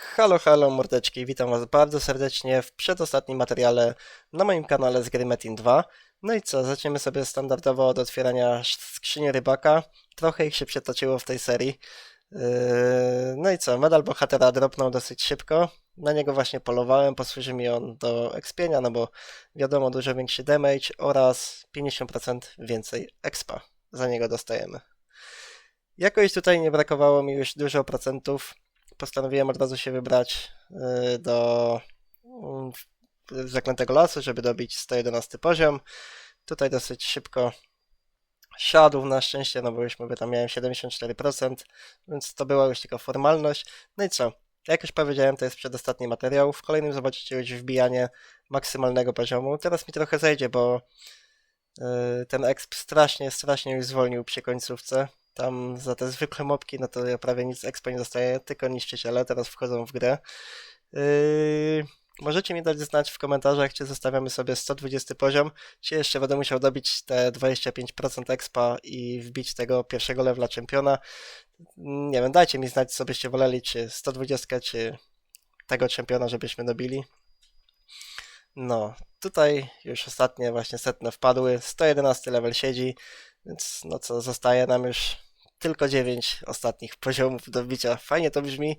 Halo, halo mordeczki, witam was bardzo serdecznie w przedostatnim materiale na moim kanale z gry Metin 2. No i co, zaczniemy sobie standardowo od otwierania skrzyni rybaka. Trochę ich się przetoczyło w tej serii. Yy, No i co, medal bohatera dropnął dosyć szybko. Na niego właśnie polowałem, posłuży mi on do expienia, no bo wiadomo, dużo większy damage oraz 50% więcej expa za niego dostajemy. Jakoś tutaj nie brakowało mi już dużo procentów, postanowiłem od razu się wybrać y, do mm, Zaklętego Lasu, żeby dobić 111 poziom. Tutaj dosyć szybko siadł na szczęście, no bo już mówię, tam miałem 74%, więc to była już tylko formalność. No i co? Jak już powiedziałem, to jest przedostatni materiał. W kolejnym zobaczycie już wbijanie maksymalnego poziomu. Teraz mi trochę zejdzie, bo y, ten exp strasznie, strasznie już zwolnił przy końcówce. Tam za te zwykłe mopki, no to ja prawie nic expa nie dostaję, tylko niszczyciele teraz wchodzą w grę. Yy, możecie mi dać znać w komentarzach, czy zostawiamy sobie 120 poziom, czy jeszcze będę musiał dobić te 25% expa i wbić tego pierwszego levela czempiona. Nie wiem, dajcie mi znać, co byście woleli, czy 120, czy tego czempiona, żebyśmy dobili. No, tutaj już ostatnie właśnie setne wpadły, 111 level siedzi, więc no co, zostaje nam już tylko 9 ostatnich poziomów do wbicia. Fajnie to brzmi,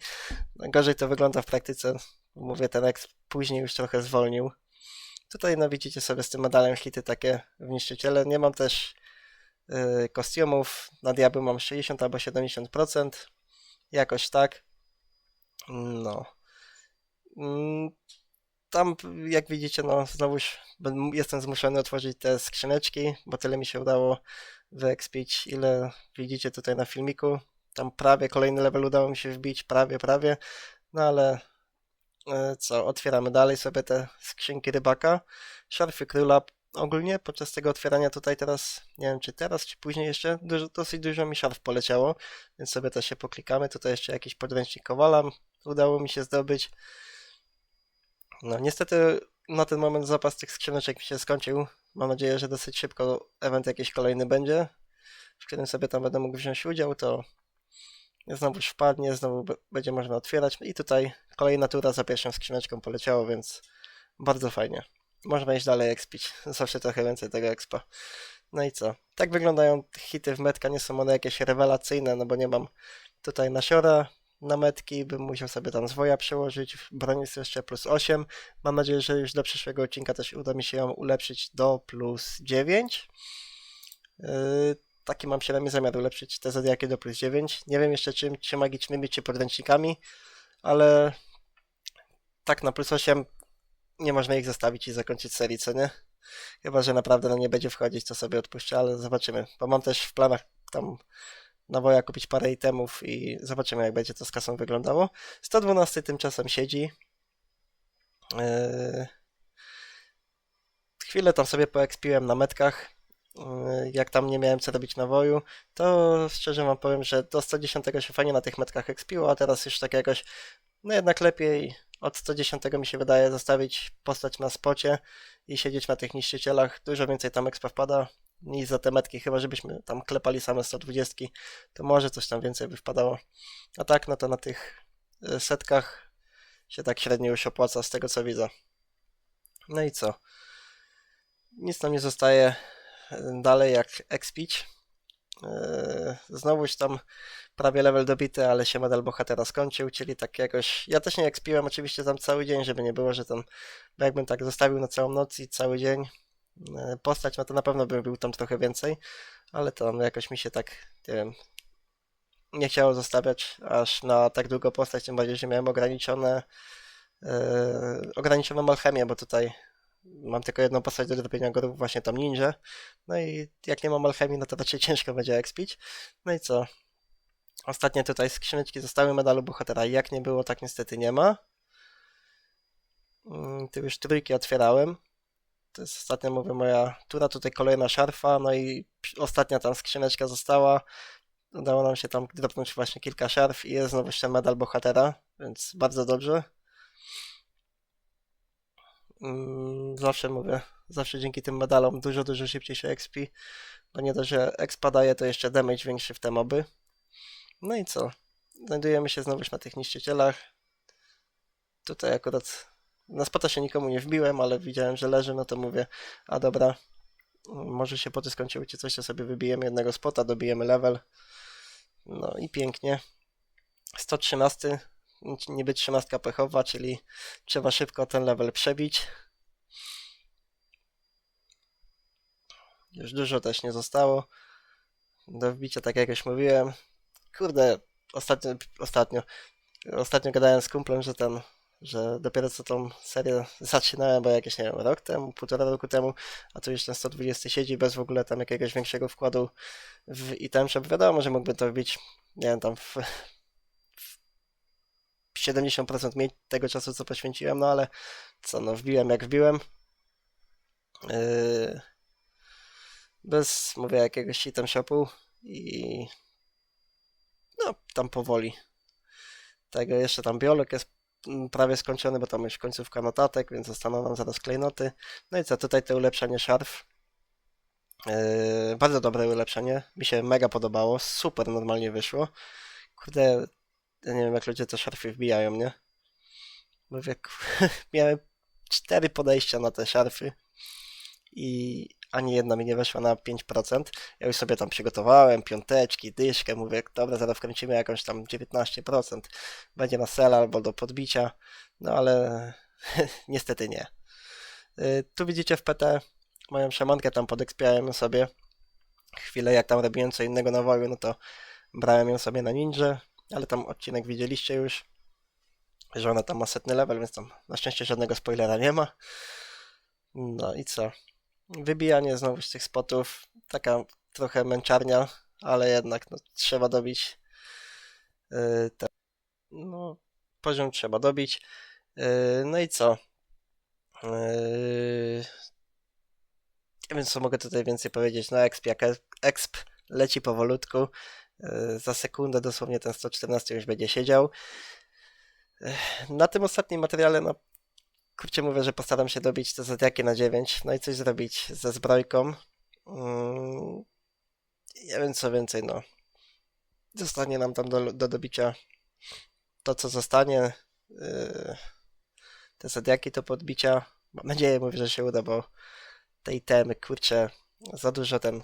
gorzej to wygląda w praktyce. Mówię, ten exp później już trochę zwolnił. Tutaj no widzicie sobie z tym medalem hity takie w niszczyciele. Nie mam też yy, kostiumów. Na diabły mam 60 albo 70%. Jakoś tak. No. Tam, jak widzicie, no znowuż jestem zmuszony otworzyć te skrzyneczki, bo tyle mi się udało wyekspić, ile widzicie tutaj na filmiku. Tam prawie kolejny level udało mi się wbić, prawie, prawie. No ale e, co, otwieramy dalej sobie te skrzynki rybaka. Szarfy króla. Ogólnie podczas tego otwierania tutaj teraz, nie wiem czy teraz, czy później jeszcze, dużo, dosyć dużo mi szarf poleciało, więc sobie też się poklikamy. Tutaj jeszcze jakiś podręcznik Kowala udało mi się zdobyć. No niestety na ten moment zapas tych skrzyneczek mi się skończył. Mam nadzieję, że dosyć szybko event jakiś kolejny będzie, w którym sobie tam będę mógł wziąć udział, to znowuż wpadnie, znowu będzie można otwierać. I tutaj kolejna tura za pierwszą skrzyneczką poleciało, więc bardzo fajnie. Można iść dalej expić. Zawsze trochę więcej tego expa. No i co? Tak wyglądają hity w metka. Nie są one jakieś rewelacyjne, no bo nie mam tutaj nasiora na metki. Bym musiał sobie tam zwoja przełożyć. Broń jest jeszcze plus 8. Mam nadzieję, że już do przyszłego odcinka też uda mi się ją ulepszyć do plus 9. Yy, taki mam przynajmniej zamiar ulepszyć te zodiaki do plus 9. Nie wiem jeszcze czym, czy magicznymi, czy podręcznikami, ale tak na plus 8 nie można ich zostawić i zakończyć serii, co nie? Chyba, że naprawdę na nie będzie wchodzić, to sobie odpuszczę, ale zobaczymy. Bo mam też w planach tam na woja kupić parę itemów i zobaczymy, jak będzie to z kasą wyglądało. 112 tymczasem siedzi. Yy... Chwilę tam sobie poekspiłem na metkach. Yy, Jak tam nie miałem co robić na woju, to szczerze wam powiem, że do 110 się fajnie na tych metkach ekspiło, a teraz już tak jakoś, no jednak lepiej od 110 mi się wydaje zostawić postać na spocie i siedzieć na tych niszczycielach. Dużo więcej tam expa wpada niż za te metki, chyba żebyśmy tam klepali same 120, to może coś tam więcej by wpadało. A tak, no to na tych y, setkach się tak średnio już opłaca z tego co widzę. No i co? Nic nam nie zostaje y, dalej jak expić. Yy, Znowuż tam prawie level dobity, ale się medal bohatera skończył, czyli tak jakoś. Ja też nie ekspiłem oczywiście tam cały dzień, żeby nie było, że tam. Jakbym tak zostawił na całą noc i cały dzień postać, no to na pewno bym był tam trochę więcej, ale tam jakoś mi się tak, nie wiem, nie chciało zostawiać aż na tak długo postać, tym bardziej, że miałem ograniczone. Yy, ograniczoną alchemię, bo tutaj mam tylko jedną postać do zrobienia gorów, właśnie tam ninja. No i jak nie mam alchemii, no to raczej ciężko będzie expić. No i co? Ostatnie tutaj skrzyneczki zostały medalu bohatera. Jak nie było, tak niestety nie ma. Mm, Tu już trójki otwierałem. To jest ostatnia, mówię, moja tura. Tutaj kolejna szarfa. No i ostatnia tam skrzyneczka została. Udało nam się tam dropnąć właśnie kilka szarf i jest znowu jeszcze medal bohatera, więc bardzo dobrze. Mm, Zawsze mówię, zawsze dzięki tym medalom dużo, dużo szybciej się expi. Bo nie dość, że expa daje, to jeszcze damage większy w te moby. No i co? Znajdujemy się znowuż na tych niszczycielach. tutaj akurat na spota się nikomu nie wbiłem, ale widziałem, że leży, no to mówię, a dobra, może się poty skończyły czy coś, to sobie wybijemy jednego spota, dobijemy level. No i pięknie. 113, niby 13 pechowa, czyli trzeba szybko ten level przebić. Już dużo też nie zostało. Do wbicia, tak jak już mówiłem. Kurde, ostatnio, ostatnio, ostatnio gadałem z kumplem, że ten, że dopiero co tą serię zaczynałem, bo jakieś, nie wiem, rok temu, półtora roku temu, a tu już ten 120 siedzi bez w ogóle tam jakiegoś większego wkładu w item shop. Wiadomo, że mógłby to wbić, nie wiem, tam w, w 70% mniej tego czasu, co poświęciłem, no ale co, no wbiłem jak wbiłem. Yy, bez, mówię, jakiegoś item shopu i no, tam powoli. Tego jeszcze tam biolog jest prawie skończony, bo tam już końcówka notatek, więc zostaną nam zaraz klejnoty. No i co, tutaj to ulepszenie szarf. Yy, bardzo dobre ulepszenie, mi się mega podobało, super normalnie wyszło. Kurde, ja nie wiem jak ludzie te szarfy wbijają, nie? Mówię, miałem cztery podejścia na te szarfy i ani jedna mi nie weszła na 5%. Ja już sobie tam przygotowałem piąteczki, dyszkę, mówię, dobra, zaraz wkręcimy jakąś tam 19%. Będzie na sel albo do podbicia, no ale niestety nie. Y, Tu widzicie w PT moją szamankę, tam podekspiałem sobie. Chwilę jak tam robiłem co innego na woju, no to brałem ją sobie na ninja, ale tam odcinek widzieliście już, że ona tam ma setny level, więc tam na szczęście żadnego spoilera nie ma. No i co? Wybijanie znowu z tych spotów, taka trochę męczarnia, ale jednak no, trzeba dobić yy, te, no, poziom trzeba dobić. Yy, no i co? Yy, nie wiem, co mogę tutaj więcej powiedzieć. No, exp jak exp leci powolutku. Yy, za sekundę dosłownie ten 114 już będzie siedział. Yy, Na tym ostatnim materiale, no kurczę mówię, że postaram się dobić te zodiaki na 9, no i coś zrobić ze zbrojką. Mm, nie wiem co więcej, no. Zostanie nam tam do, do dobicia to, co zostanie. Yy, te zodiaki to podbicia. Mam nadzieję, mówię, że się uda, bo te itemy, kurczę, za dużo ten,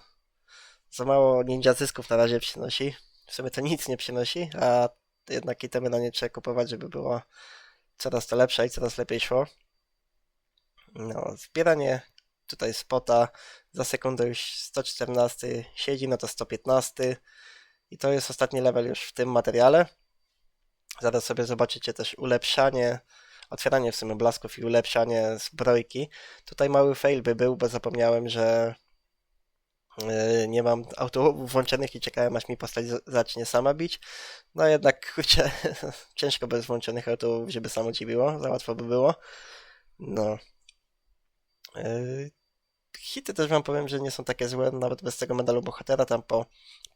za mało ninja zysków na razie przynosi. W sumie to nic nie przynosi, a jednak itemy na nie trzeba kupować, żeby było coraz to lepsze i coraz lepiej szło. No, zbieranie tutaj spota za sekundę już 114 siedzi, no to 115 i to jest ostatni level już w tym materiale. Zaraz sobie zobaczycie też ulepszanie, otwieranie w sumie blasków i ulepszanie zbrojki. Tutaj mały fail by był, bo zapomniałem, że yy, nie mam autołowów włączonych i czekałem aż mi postać zacznie sama bić. No jednak kurczę, ciężko bez włączonych autołowów, żeby samo ci biło, za łatwo by było. No. Yy, Hity też wam powiem, że nie są takie złe, nawet bez tego medalu bohatera, tam po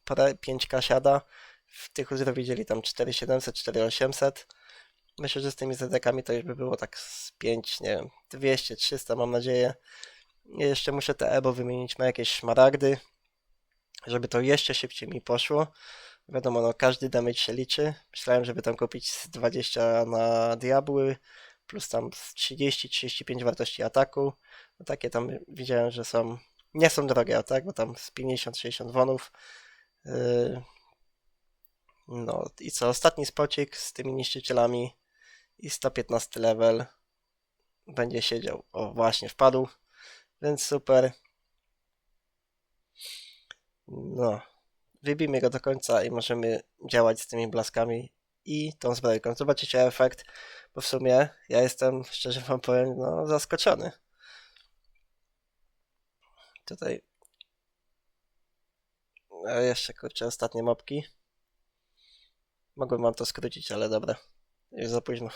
parę 5k siada. W tych uzdro widzieli tam 4700, 4800. Myślę, że z tymi ZDK-ami to już by było tak z 5, nie wiem, 200, 300 mam nadzieję. Jeszcze muszę te EBO wymienić na jakieś szmaragdy, żeby to jeszcze szybciej mi poszło. Wiadomo, no każdy damage się liczy. Myślałem, żeby tam kupić z 20 na diabły, plus tam z 30-35 wartości ataku. No takie tam widziałem, że są, nie są drogie, tak, bo tam z 50-60 wonów. Yy, no i co, ostatni spocik z tymi niszczycielami i 115 level będzie siedział. O, właśnie wpadł, więc super. No, wybijmy go do końca i możemy działać z tymi blaskami i tą zbrojką. Zobaczycie efekt, bo w sumie ja jestem, szczerze wam powiem, no, zaskoczony. Tutaj a jeszcze kurczę, ostatnie mopki. Mogłem wam to skrócić, ale dobra. Już za późno.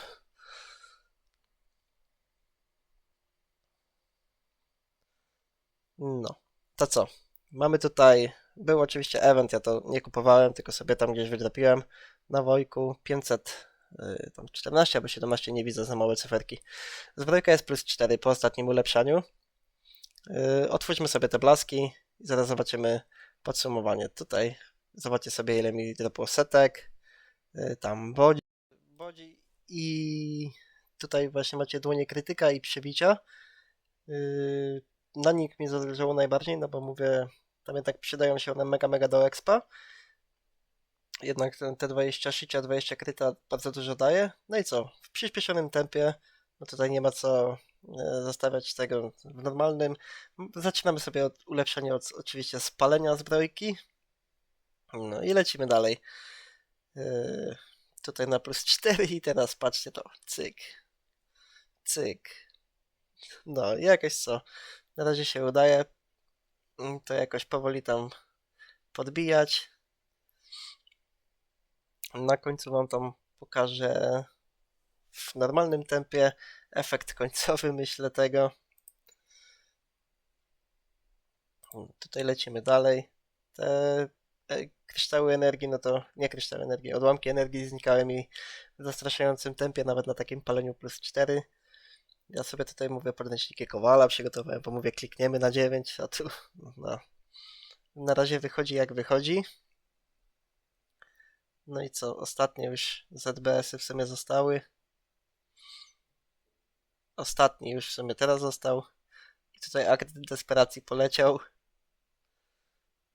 No, to co? Mamy tutaj, był oczywiście event, ja to nie kupowałem, tylko sobie tam gdzieś wydropiłem na Wojku 500, y, tam 14 albo 17, nie widzę za małe cyferki. Zbrojka jest plus 4 po ostatnim ulepszaniu. Y, Otwórzmy sobie te blaski i zaraz zobaczymy podsumowanie. Tutaj zobaczcie sobie ile mi dropło setek, y, tam bodzi, bodzi i tutaj właśnie macie dłonie krytyka i przebicia. Na nich mi zależało najbardziej, no bo mówię, tam jednak przydają się one mega, mega do expa. Jednak ten, te 20 szycia, 20 kryta bardzo dużo daje. No i co? W przyspieszonym tempie, no tutaj nie ma co e, zostawiać tego w normalnym. Zaczynamy sobie od ulepszenia od oczywiście spalenia zbrojki. No i lecimy dalej. Yy, tutaj na plus 4 i teraz patrzcie to. Cyk. Cyk. No jakoś co. Na razie się udaje. Mm, To jakoś powoli tam podbijać. Na końcu wam tam pokażę w normalnym tempie efekt końcowy, myślę, tego. Tutaj lecimy dalej. Te e, kryształy energii, no to nie kryształy energii, odłamki energii znikały mi w zastraszającym tempie, nawet na takim paleniu plus 4. Ja sobie tutaj mówię podręczniki Kowala przygotowałem, bo mówię klikniemy na 9, a tu no. Na razie wychodzi jak wychodzi. No i co, ostatnie już ZBS-y w sumie zostały. Ostatni już w sumie teraz został. I tutaj akt desperacji poleciał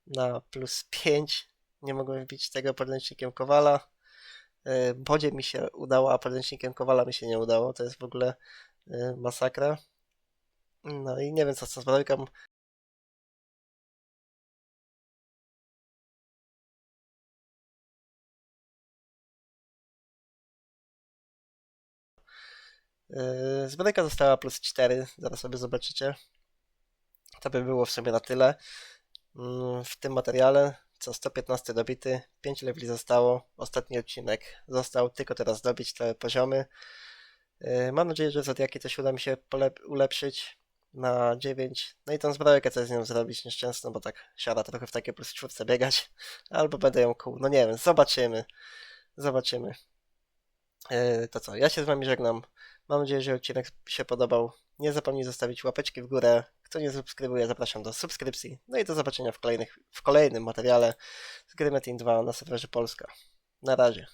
na plus 5. Nie mogłem wbić tego podręcznikiem Kowala. Yy, Bodzie mi się udało, a podręcznikiem Kowala mi się nie udało. To jest w ogóle yy, masakra. No i nie wiem co z tą Yy, Zbrojka została plus 4, zaraz sobie zobaczycie. To by było w sumie na tyle mm, w tym materiale. Co 115 dobity, 5 leveli zostało. Ostatni odcinek został, tylko teraz dobić te poziomy. Yy, Mam nadzieję, że Zodiaki też uda mi się ulepszyć na 9. No i tą zbrojkę coś z nią zrobić nieszczęsną, bo tak siada trochę w takie plus 4 biegać. Albo będę ją kół. No nie wiem, zobaczymy. Zobaczymy. Yy, To co, ja się z wami żegnam. Mam nadzieję, że odcinek się podobał. Nie zapomnij zostawić łapeczki w górę. Kto nie subskrybuje, zapraszam do subskrypcji. No i do zobaczenia w, kolejnych, w kolejnym materiale z Gry Metin 2 na serwerze Polska. Na razie.